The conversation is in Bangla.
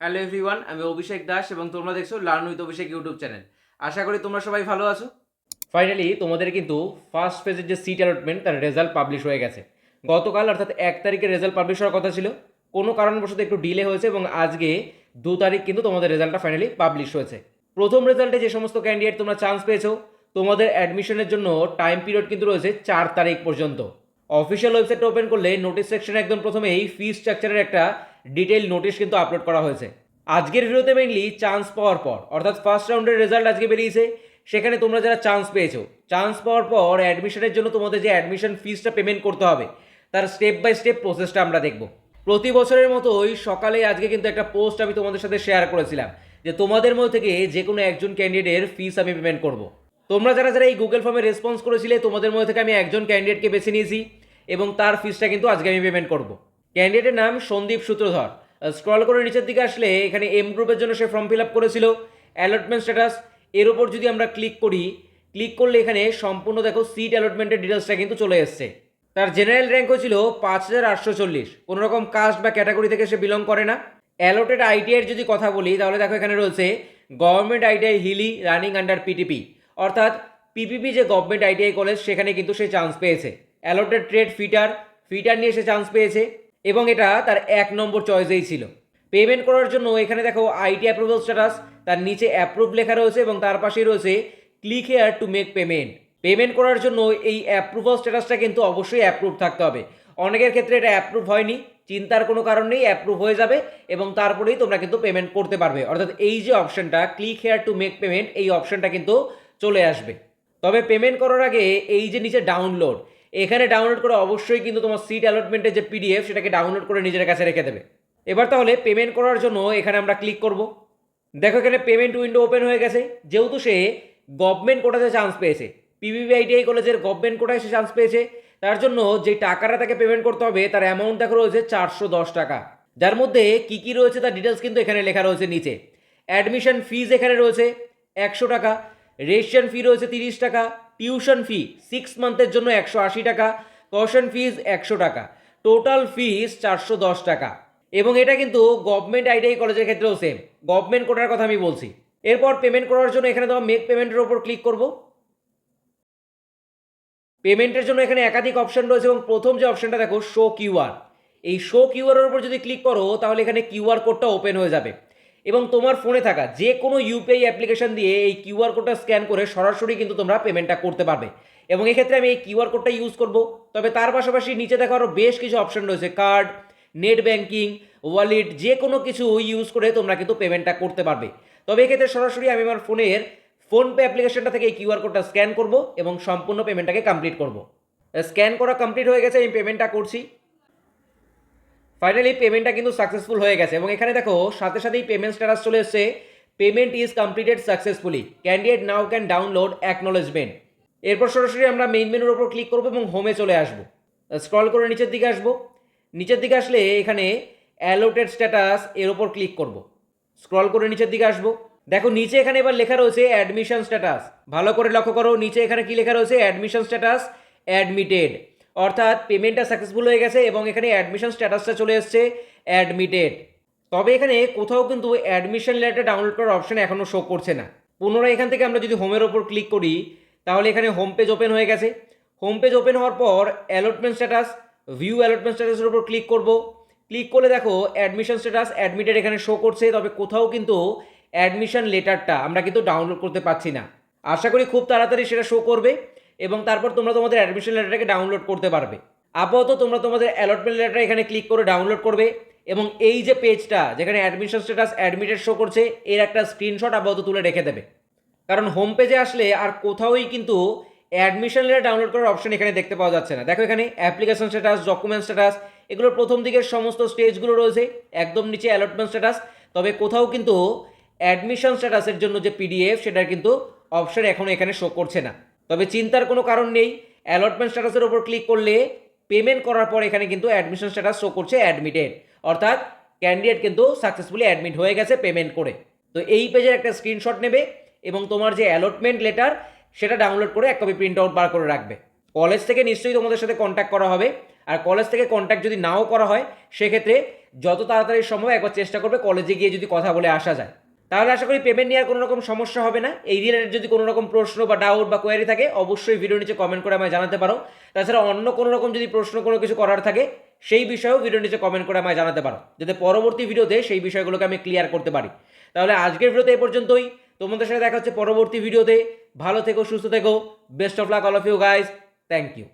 হ্যালো এভরিওয়ান, আমি অভিষেক দাস এবং তোমরা দেখছ learn with Abhishek YouTube channel. আশা করি তোমরা সবাই ভালো আছো। ফাইনালি তোমাদের কিন্তু ফার্স্ট ফেজের যে সিট অ্যালটমেন্ট তার রেজাল্ট পাবলিশ হয়ে গেছে। গতকাল, অর্থাৎ এক তারিখে রেজাল্ট পাবলিশ হওয়ার কথা ছিল। কোনো কারণবশত একটু ডিলে হয়েছে এবং আজকে দু তারিখ কিন্তু তোমাদের রেজাল্টটা ফাইনালি পাবলিশ হয়েছে। প্রথম রেজাল্টে যে সমস্ত ক্যান্ডিডেট তোমরা চান্স পেয়েছ, তোমাদের অ্যাডমিশনের জন্য টাইম পিরিয়ড কিন্তু রয়েছে চার তারিখ পর্যন্ত। অফিসিয়াল ওয়েবসাইটটা ওপেন করলে নোটিশ সেকশনে একদম প্রথমেই ফি স্ট্রাকচারের একটা ডিটেইল নোটিশ কিন্তু আপলোড করা হয়েছে। আজকের ভিডিওতে মেইনলি চান্স পাওয়ার পর, অর্থাৎ ফার্স্ট রাউন্ডের রেজাল্ট আজকে বেরিয়েছে, সেখানে তোমরা যারা চান্স পেয়েছ চান্স পাওয়ার পর অ্যাডমিশনের জন্য তোমাদের যে অ্যাডমিশন ফিসটা পেমেন্ট করতে হবে, তার স্টেপ বাই স্টেপ প্রসেসটা আমরা দেখব। প্রতি বছরের মতোই সকালে আজকে কিন্তু একটা পোস্ট আমি তোমাদের সাথে শেয়ার করেছিলাম, যে তোমাদের মধ্যে থেকে যে কোনো একজন ক্যান্ডিডেটের ফিস আমি পেমেন্ট করব। তোমরা যারা যারা এই গুগল ফর্মে রেসপন্স করেছিলে, তোমাদের মধ্যে থেকে আমি একজন ক্যান্ডিডেটকে বেছে নিয়েছি, এবং তার ফিসটা কিন্তু আজকে আমি পেমেন্ট করব। ক্যান্ডিডেটের নাম সন্দীপ সূত্রধর। স্ক্রল করে নিচের দিকে আসলে এখানে এম গ্রুপের জন্য সে ফর্ম ফিল আপ করেছিল। অ্যালটমেন্ট স্ট্যাটাস এর ওপর যদি আমরা ক্লিক করি ক্লিক করলে এখানে সম্পূর্ণ দেখো সিট অ্যালটমেন্টের ডিটেলসটা কিন্তু চলে এসছে। তার জেনারেল র্যাঙ্ক হয়েছিল পাঁচ হাজার আটশো চল্লিশ। কোনোরকম কাস্ট বা ক্যাটাগরি থেকে সে বিলং করে না। অ্যালোটেড আইটিআইয়ের যদি কথা বলি, তাহলে দেখো এখানে রয়েছে government ITI Hili running under PTP অর্থাৎ পিপিপি যে গভর্নমেন্ট আইটিআই কলেজ সেখানে কিন্তু সে চান্স পেয়েছে। অ্যালোটেড ট্রেড ফিটার ফিটার নিয়ে সে চান্স পেয়েছে। এবং এটা তার এক নম্বর চয়েসেই ছিল। পেমেন্ট করার জন্য এখানে দেখো আইটি অ্যাপ্রুভাল স্ট্যাটাস তার নিচে অ্যাপ্রুভ লেখা রয়েছে এবং তার পাশেই রয়েছে click here to make payment payment করার জন্য এই অ্যাপ্রুভাল স্ট্যাটাসটা কিন্তু অবশ্যই অ্যাপ্রুভ থাকতে হবে। অনেকের ক্ষেত্রে এটা অ্যাপ্রুভ হয়নি, চিন্তার কোনো কারণ নেই অ্যাপ্রুভ হয়ে যাবে এবং তারপরেই তোমরা কিন্তু পেমেন্ট করতে পারবে। অর্থাৎ এই যে অপশনটা click here to make payment এই অপশনটা কিন্তু চলে আসবে। তবে পেমেন্ট করার আগে এই যে নিচে ডাউনলোড এখানে ডাউনলোড করে অবশ্যই কিন্তু তোমার সিট অ্যালটমেন্টের যে পিডিএফ সেটাকে ডাউনলোড করে নিজের কাছে রেখে দেবে। এবার তাহলে পেমেন্ট করার জন্য এখানে আমরা ক্লিক করব। দেখো এখানে পেমেন্ট উইন্ডো ওপেন হয়ে গেছে। যেহেতু সে গভর্নমেন্ট কোটাতে চান্স পেয়েছে পিবিবি আইটিআই কলেজের গভর্নমেন্ট কোটায় সে চান্স পেয়েছে, তার জন্য যে টাকাটা তাকে পেমেন্ট করতে হবে, তার অ্যামাউন্ট দেখো রয়েছে চারশো দশ টাকা। যার মধ্যে কী কী রয়েছে তার ডিটেলস কিন্তু এখানে লেখা রয়েছে নিচে। অ্যাডমিশন ফিজ এখানে রয়েছে একশো টাকা রেজিস্ট্রেশন ফি রয়েছে তিরিশ টাকা টিউশন ফি সিক্স মান্থের জন্য একশো আশি টাকা কশন ফিজ একশো টাকা টোটাল ফিজ চারশো দশ টাকা। এবং এটা কিন্তু গভর্নমেন্ট আইটিআই কলেজের ক্ষেত্রেও সেম গভর্নমেন্ট কোটার কথা আমি বলছি। এরপর পেমেন্ট করার জন্য এখানে তোমার মেক পেমেন্টের ওপর ক্লিক করব। পেমেন্টের জন্য এখানে একাধিক অপশন রয়েছে এবং প্রথম যে অপশনটা দেখো শো কিউআর এই শো কিউআরের উপর যদি ক্লিক করো, তাহলে এখানে কিউআর কোডটা ওপেন হয়ে যাবে। এবং তোমার ফোনে থাকা যে কোনো ইউপিআই অ্যাপ্লিকেশন দিয়ে এই কিউআর কোডটা স্ক্যান করে সরাসরি কিন্তু তোমরা পেমেন্টটা করতে পারবে। এবং এক্ষেত্রে আমি এই কিউআর কোডটা ইউজ করব। তবে তার পাশাপাশি নিচে দেখো আরও বেশ কিছু অপশন রয়েছে, কার্ড, নেট ব্যাঙ্কিং ওয়ালেট যে কোনো কিছু ইউজ করে তোমরা কিন্তু পেমেন্টটা করতে পারবে। তবে এক্ষেত্রে সরাসরি আমি আমার ফোনের ফোনপে অ্যাপ্লিকেশনটা থেকে এই কিউআর কোডটা স্ক্যান করব এবং সম্পূর্ণ পেমেন্টটাকে কমপ্লিট করব। স্ক্যান করা কমপ্লিট হয়ে গেছে, আমি পেমেন্টটা করছি। ফাইনালি পেমেন্টটা কিন্তু সাকসেসফুল হয়ে গেছে। এবং এখানে দেখো, সাথে সাথেই পেমেন্ট স্ট্যাটাস চলে এসছে। Payment is completed successfully candidate now can download acknowledgement এরপর সরাসরি আমরা মেইন মেনুর ওপর ক্লিক করব এবং হোমে চলে আসব। স্ক্রল করে নিচের দিকে আসব। নিচের দিকে আসলে এখানে অ্যালোটেড স্ট্যাটাস এর ওপর ক্লিক করব। স্ক্রল করে নিচের দিকে আসব। দেখো, নিচে এখানে এবার লেখা রয়েছে অ্যাডমিশন স্ট্যাটাস ভালো করে লক্ষ্য করো, নিচে এখানে কি লেখা রয়েছে? অ্যাডমিশন স্ট্যাটাস অ্যাডমিটেড অর্থাৎ পেমেন্টটা সাকসেসফুল হয়ে গেছে এবং এখানে অ্যাডমিশন স্ট্যাটাসটা চলে এসছে অ্যাডমিটেড তবে এখানে কোথাও কিন্তু অ্যাডমিশন লেটার ডাউনলোড করার অপশন এখনও শো করছে না। পুনরায় এখান থেকে আমরা যদি হোমের ওপর ক্লিক করি, তাহলে এখানে হোম পেজ ওপেন হয়ে গেছে। হোম পেজ ওপেন হওয়ার পর অ্যালটমেন্ট স্ট্যাটাস ভিউ অ্যালটমেন্ট স্ট্যাটাসের উপর ক্লিক করব। ক্লিক করলে দেখো অ্যাডমিশন স্ট্যাটাস অ্যাডমিটেড এখানে শো করছে, তবে কোথাও কিন্তু অ্যাডমিশন লেটারটা আমরা কিন্তু ডাউনলোড করতে পারছি না। আশা করি খুব তাড়াতাড়ি সেটা শো করবে। এবং তারপর তোমরা তোমাদের অ্যাডমিশন লেটারটাকে ডাউনলোড করতে পারবে। আপাতত তোমরা তোমাদের অ্যালটমেন্ট লেটার এখানে ক্লিক করে ডাউনলোড করবে এবং এই যে পেজটা যেখানে অ্যাডমিশন স্ট্যাটাস অ্যাডমিটেড শো করছে, এর একটা স্ক্রিনশট আপাতত তুলে রেখে দেবে। কারণ হোম পেজে আসলে আর কোথাওই কিন্তু অ্যাডমিশন লেটার ডাউনলোড করার অপশন এখানে দেখতে পাওয়া যাচ্ছে না। দেখো এখানে অ্যাপ্লিকেশন স্ট্যাটাস ডকুমেন্ট স্ট্যাটাস এগুলোর প্রথম দিকের সমস্ত স্টেজগুলো রয়েছে, একদম নিচে অ্যালটমেন্ট স্ট্যাটাস তবে কোথাও কিন্তু অ্যাডমিশন স্ট্যাটাসের জন্য যে পিডিএফ সেটার কিন্তু অপশন এখনও এখানে শো করছে না। তবে চিন্তার কোনো কারণ নেই। অ্যালটমেন্ট স্ট্যাটাসের ওপর ক্লিক করলে পেমেন্ট করার পর এখানে কিন্তু অ্যাডমিশন স্ট্যাটাস শো করছে অ্যাডমিটেড অর্থাৎ ক্যান্ডিডেট কিন্তু সাকসেসফুলি অ্যাডমিট হয়ে গেছে পেমেন্ট করে। তো এই পেজের একটা স্ক্রিনশট নেবে এবং তোমার যে অ্যালটমেন্ট লেটার সেটা ডাউনলোড করে এক কপি প্রিন্ট আউট বার করে রাখবে। কলেজ থেকে নিশ্চয়ই তোমাদের সাথে কন্ট্যাক্ট করা হবে। আর কলেজ থেকে কন্ট্যাক্ট যদি নাও করা হয়, সেক্ষেত্রে যত তাড়াতাড়ি সম্ভব একবার চেষ্টা করবে কলেজে গিয়ে যদি কথা বলে আসা যায়। তাহলে আশা করি পেমেন্ট নেওয়ার কোনো রকম সমস্যা হবে না। এই রিলেটেড যদি কোনো রকম প্রশ্ন বা ডাউট বা কোয়ারি থাকে, অবশ্যই ভিডিও নিচে কমেন্ট করে আমায় জানাতে পারো। তাছাড়া অন্য কোনো রকম যদি প্রশ্ন কোনো কিছু করার থাকে, সেই বিষয়েও ভিডিও নিচে কমেন্ট করে আমায় জানাতে পারো। যাতে পরবর্তী ভিডিওতে সেই বিষয়গুলোকে আমি ক্লিয়ার করতে পারি। তাহলে আজকের ভিডিওতে এই পর্যন্তই। তোমাদের সাথে দেখা হচ্ছে পরবর্তী ভিডিওতে ভালো থেকো, সুস্থ থেকো। Best of luck all of you guys thank you